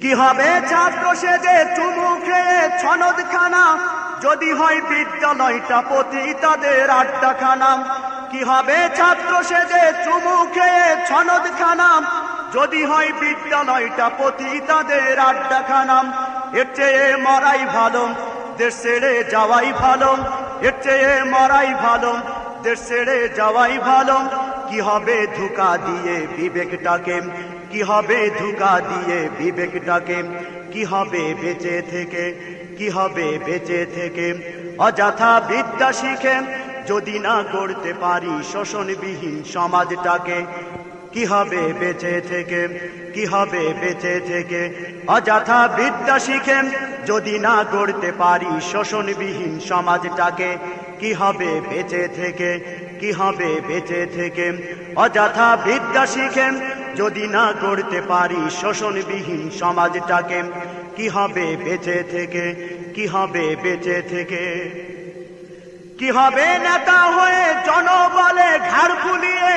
কি হবে ছাত্র সেজে চুমু খেয়ে ছনদ খানা যদি হয় বিদ্যালয়টা পতি তাদের আড্ডাখানা। কি হবে ছাত্র সেজে চুমু খেয়ে ছনদ খানা যদি হয় বিদ্যালয়টা পতি তাদের আড্ডাখানা। এর চেয়ে মরাই ভালো, দেশ ছেড়ে যাওয়াই ভালো। এর চেয়ে মরাই ভালো, দেশ ছেড়ে যাওয়াই ভালো। কি হবে ধোকা দিয়ে বিবেকটাকে? কি হবে ধোকা দিয়ে বিবেকটাকে? কি হবে বেঁচে থেকে? কি হবে বেঁচে থেকে? অযথা বিদ্যা শিখে যদি না করতে পারি শোষণবিহীন সমাজটাকে, কি হবে বেঁচে থেকে? কি হবে বেঁচে থেকে? অযথা বিদ্যা শিখে যদি না গড়তে পারি শোষণবিহীন সমাজটাকে, কি হবে বেঁচে থেকে? কি হবে বেঁচে থেকে? অযথা বিদ্যা শিখে যদি না করতে পারি শোষণবিহীন সমাজটাকে, কি হবে বেঁচে থেকে? কি হবে বেঁচে থেকে? কি হবে নেতা হয়ে জনবলে ঘাড় ফুলিয়ে?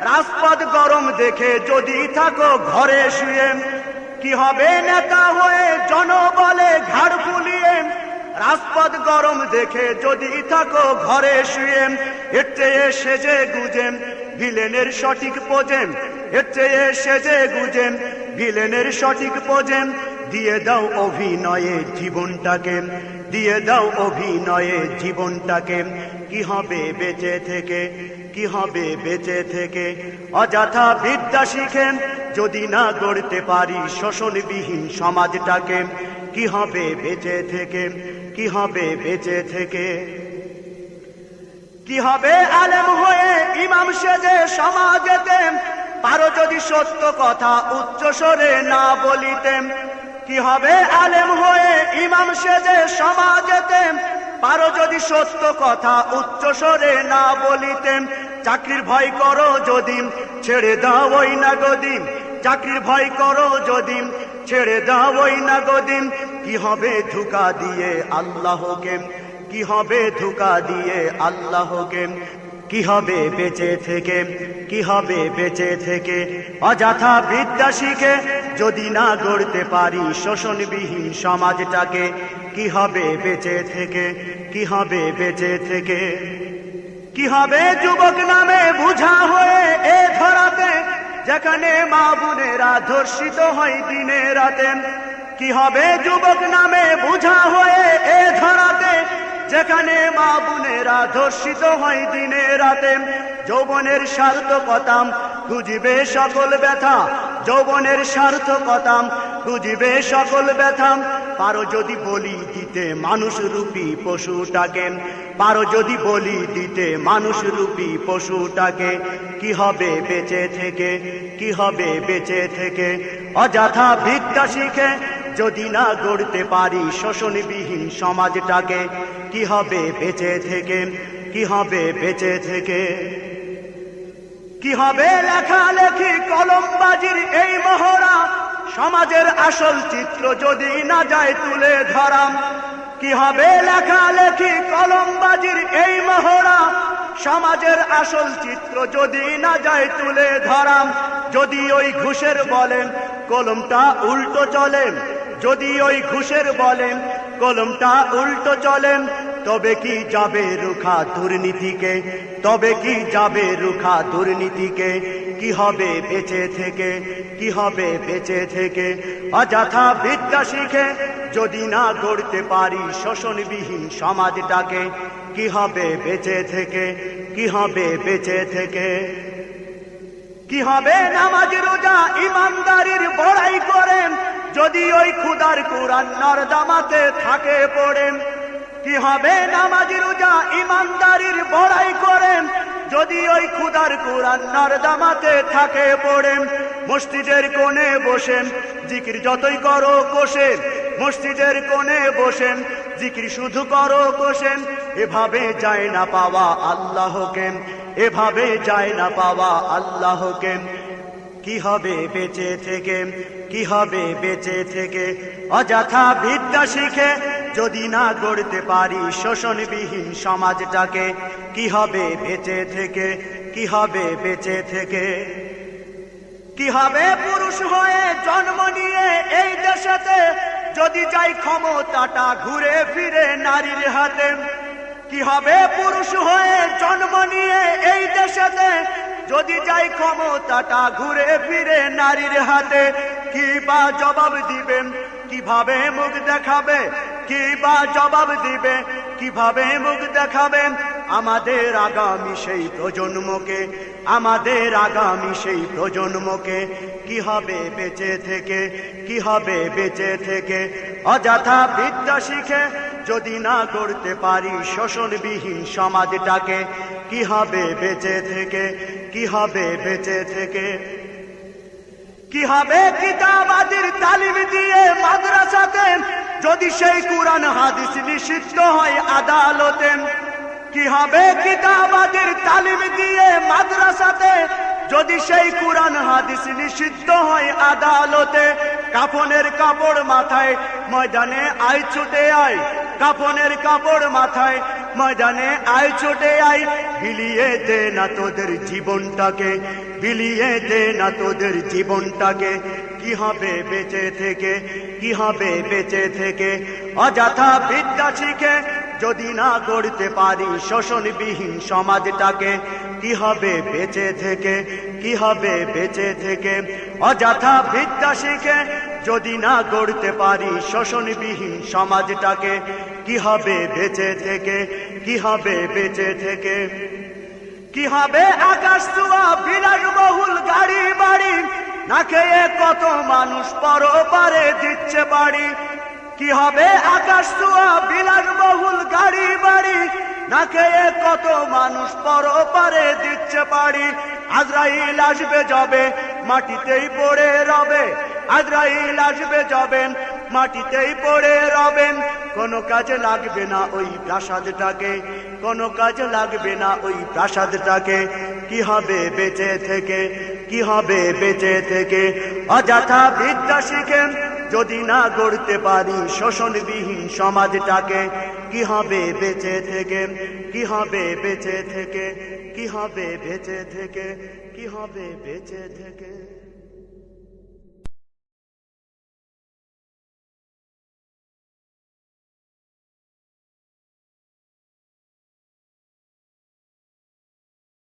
রাজপথ গরম দেখে যদি থাকো ঘরে শুয়ে। কি হবে নেতা হয়ে জনবলে ঘাড় ফুলিয়ে? রাজপথ গরম দেখে যদি থাকো ঘরে শুয়ে চেয়ে সেজে গুজেম ভিলেনের সঠিক পোজেম চেয়ে সেজে গুজেম ভিলেনের সঠিক পোজেম দিয়ে দাও অভিনয়ে জীবনটাকে, দিয়ে দাও অভিনয়ে জীবনটাকে। কি হবে বেঁচে থেকে, কি হবে বেঁচে থেকে? অযথা বিদ্যা শিখে যদি না গড়তে পারি শোষণবিহীন সমাজটাকে, কি হবে বেঁচে থেকে? কি হবে বেঁচে থেকে? কি হবে আলেম হয়ে ইমাম সেজে সমাজেতে? পারো যদি সত্য কথা উচ্চ স্বরে না বলিতেন কি হবে আলেম হয়ে ইমাম সেজে সমাজেতে? পারো যদি সত্য কথা উচ্চ স্বরে না বলিতেন চাকরির ভয় করো যদি, ছেড়ে দাও ওই না গদিম চাকরির ভয় করো যদি, ছেড়ে দাও ওই না গদিম কি হবে ধোকা দিয়ে আল্লাহকে? কি হবে ধোকা দিয়ে আল্লাহকে? কি হবে বেঁচে থেকে? কি হবে বেঁচে থেকে? অযথা বিদ্যা শিখে যদি না গড়তে পারি শোষণবিহীন সমাজটাকে, কি হবে বেঁচে থেকে? কি হবে বেঁচে থেকে? কি হবে যুবক নামে বুঝা হয়ে এ ধরাতে? যেখানে মা বোনেরা ধর্ষিত হয় দিনে রাতে। কি হবে যুবক নামে বুঝা হয়ে এ ধরাতে? যেখানে মা বোনেরা ধর্ষিত হয় দিনে রাতে, যৌবনের সার্থকতাম খুঁজবে সকল ব্যথা। যৌবনের সার্থকতাম খুঁজবে সকল ব্যথাম। পারো যদি বলি দিতে মানুষ রূপী পশুটাকে। পারো যদি বলি দিতে মানুষ রূপী পশুটাকে। কি হবে বেঁচে থেকে? কি হবে বেঁচে থেকে? অযথা ভিক্ষা শিখে যদি না গড়তে পারি শোষণবিহীন সমাজটাকে, কি হবে বেঁচে থেকে? কি হবে বেঁচে থেকে? কি হবে লেখালেখি কলমবাজির এই মহড়া? সমাজের আসল চিত্র যদি না যায় তুলে ধরাম কি হবে লেখালেখি কলমবাজির এই মহড়া? সমাজের আসল চিত্র যদি না যায় তুলে ধরাম যদি ওই ঘুষের বলেন, কলমটা উল্টো চলেন যদি ওই ঘুষের বলেন, কলমটা উল্টো চলেন, তবে কি যাবে রুখা দুর্নীতিকে? তবে কি যাবে রুখা দুর্নীতিকে? কি হবে বেঁচে থেকে? কি হবে বেঁচে থেকে? অযথা বিদ্যা শিখে যদি না গড়তে পারি শোষণবিহীন সমাজটাকে, কি হবে বেঁচে থেকে? কি হবে বেঁচে থেকে? কি হবে নামাজ রোজা ইমানদারির বড়াই করেন যদি ওই খুদার কোরআন নরদামাতে থাকে পড়েন, কি হবে নামাজ রোজা ইমানদারির বড়াই করেন? যদি ওই খুদার কোরআন নরদামাতে থাকে পড়েন, মসজিদের কোণে বসেন, জিকির যতই করো কোষেন, মসজিদের কোণে বসেন, জিকির শুধু করো বসেন এভাবে যায় না পাওয়া আল্লাহকে, এভাবে যায় না পাওয়া আল্লাহকে। কি হবে বেঁচে থেকে? কি হবে বেঁচে থেকে? অযথা বিদ্যা শিখে যদি না গড়তে পারি শোষণবিহীন সমাজটাকে, কি হবে বেঁচে থেকে? কি হবে বেঁচে থেকে? কি হবে পুরুষ হয়ে জন্ম নিয়ে এই দেশেতে? যদি যাই ক্ষমতাটা ঘুরে ফিরে নারীর হাতে, কি হবে পুরুষ হয়ে জন্ম নিয়ে এই দেশেতে? যদি যাই ক্ষমতাটা ঘুরে ফিরে নারীর হাতে কি বা জবাব দিবেন? কীভাবে মুখ দেখাবে? কি বা জবাব দিবে? কীভাবে মুখ দেখাবেন? আমাদের আগামী সেই প্রজন্মকে, আমাদের আগামী সেই প্রজন্মকে কি হবে বেঁচে থেকে? কি হবে বেঁচে থেকে? অযথা বিদ্যা শিখে যদি না করতে পারি শোষণবিহীন সমাজটাকে, কি হবে বেঁচে থেকে? কি হবে বেঁচে থেকে? কি হবে কিতাবাদির তালিম দিয়ে মাদ্রাসাতে যদি সেই কোরআন হাদিস নিষিদ্ধ হয় আদালতে কি হবে কিতাবাদির তালিম দিয়ে মাদ্রাসাতে? যদি সেই কোরআন হাদিস নিষিদ্ধ হয় আদালতে। কাফনের কাপড় মাথায় ময়দানে আয় ছুটে আয়। কাফনের কাপড় মাথায় ময়দানে আয় ছুটে আয়। বিলিয়ে দে না তোদের জীবনটাকে। বিলিয়ে দে না তোদের জীবনটাকে। কি হবে বেঁচে থেকে? কি হবে বেঁচে থেকে? অযথা বিদ্যা শিখে যদি না গড়তে পারি শোষণবিহীন সমাজটাকে, কি হবে বেঁচে থেকে? কি হবে বেঁচে থেকে? অযথা বিদ্যা শিখে যদি না গড়তে পারি শোষণবিহীন সমাজটাকে, কি হবে বেঁচে থেকে? কি হবে বেঁচে থেকে? কি হবে আকাশ ছোঁয়া বিলাস বহুল গাড়ি বাড়ি? না খেয়ে কত মানুষ পরপারে দিচ্ছে বাড়ি? কি হবে আকাশ ছোঁয়া বিলাস বহুল গাড়ি বাড়ি? না খেয়ে কত মানুষ পরপারে দিচ্ছে বাড়ি? আজরাইল আসবে যাবে, মাটিতেই পড়ে রবে। আজরাইল আসবে যাবেন মাটিতেই পড়ে রবেন কোনো কাজে লাগবে না ওই প্রাসাদটাকে। কোনো কাজে লাগবে না ওই প্রাসাদটাকে। কি হবে বেঁচে থেকে? কি হবে বেঁচে থেকে? অযথা বিদ্যা শিখেন, যদি না গড়তে পারি শোষণবিহীন সমাজটাকে। কি হবে বেঁচে থেকে? কি হবে বেঁচে থেকে? কি হবে বেঁচে থেকে? কি হবে বেঁচে থেকে?